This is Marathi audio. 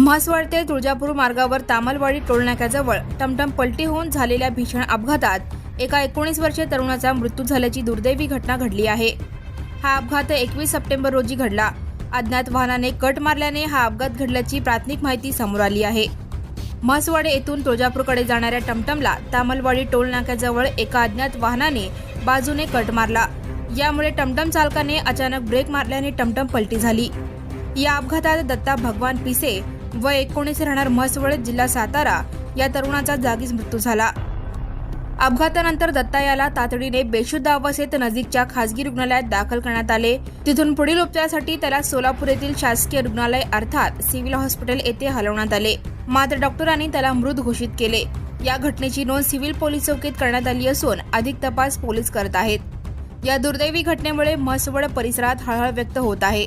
म्हसवड ते तुळजापूर मार्गावर तामलवाडी टोलनाक्याजवळ टमटम पलटी होऊन झालेल्या भीषण अपघातात एका एकोणीस वर्षीय तरुणाचा मृत्यू झाल्याची दुर्दैवी घटना घडली आहे. हा अपघात एकवीस सप्टेंबर रोजी घडला. अज्ञात वाहनाने कट मारल्याने हा अपघात घडल्याची प्राथमिक माहिती समोर आली आहे. म्हसवाडे येथून तुळजापूरकडे जाणाऱ्या टमटमला तामलवाडी टोलनाक्याजवळ एका अज्ञात वाहनाने बाजूने कट मारला. यामुळे टमटम चालकाने अचानक ब्रेक मारल्याने टमटम पलटी झाली. या अपघातात दत्ता भगवान पिसे व एकोणीस राहणार म्हसवड जिल्हा सातारा. या तरुणाचा जागीच मृत्यू झाला. अपघातानंतर दत्ता याला तातडीने बेशुद्ध अवस्थेत नजीकच्या खासगी रुग्णालयात दाखल करण्यात आले. तिथून पुढील उपचारासाठी त्याला सोलापूर येथील शासकीय रुग्णालय अर्थात सिव्हिल हॉस्पिटल येथे हलवण्यात आले. मात्र डॉक्टरांनी त्याला मृत घोषित केले. या घटनेची नोंद सिव्हिल पोलीस चौकीत करण्यात आली असून अधिक तपास पोलीस करत आहेत. या दुर्दैवी घटनेमुळे म्हसवड परिसरात हळहळ व्यक्त होत आहे.